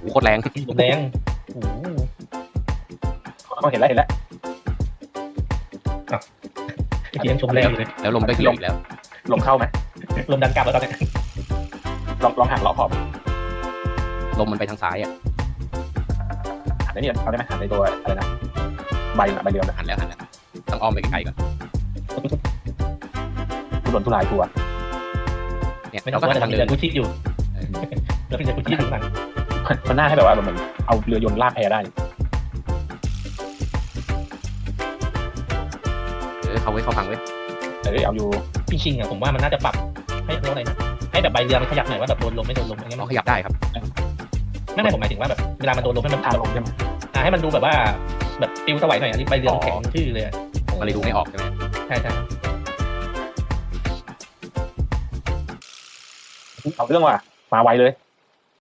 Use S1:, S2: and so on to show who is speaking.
S1: โอ้โหโคตรแรง
S2: ลมแรงโอ้โห
S3: เขาเห็นแล้วเห็นแล้ว
S2: เมื่อกี้ยังชมแรงอยู่เลย
S1: แล้วลมก็เหี่ยวอีกแล้ว
S3: ลมเข้าไหม
S2: ลมดันกลับแล้วตอนเนี้ย
S3: ลองลองหันรอบขอบ
S1: ลมมันไปทางซ้ายอะ
S3: หันในนี่เอาได้ไหมหันในตัวอะไรนะใบน่ะใบเดียวนะ
S1: หันแล้วหันแล้วต้องอ้อมไปไกลๆก่อน
S3: ทุรนทุรายตัว
S1: เนี่ย
S2: ไม่ต้
S1: เรา
S2: อง
S1: ก็
S2: ว่า
S1: หัน
S2: แต่
S1: ทาง
S2: มี
S1: เดิ
S2: เรือนกูชิดอยู่แล้วเป็นเรือกูชิดอยู่ข้างหลัง
S3: มันน่าให้แบบว่าเหมือนเอาเรือยนต์ลากแพได้
S1: เออเขาไว้เข้าพังไว้ย
S3: เออเอาอยู่
S2: จริงๆอะผมว่ามันน่าจะปรับให้เรียกว่าอะไรนะให้แบบใบเรือมันขยับหน่อยว่าแบบโดนลมไม่โดนลมอย่างเงี้ย
S1: เรา
S2: มัน
S1: ขยับได้ครับ
S2: ไม่ไม่ผมหมายถึงว่าแบบเวลามันโดนลมให้มัน
S3: ทางลงใช่ไหม
S2: อ่าให้มันดูแบบว่าแบบปิวสวัยหน่อยอันนี้ใบเรือมันแข็งทื่อเลยอะ
S1: ผมก็เลยดูไม่ออกใช่ไหม
S2: ใช่ใช่
S3: เอาเรื่องว่ะมาไวเลย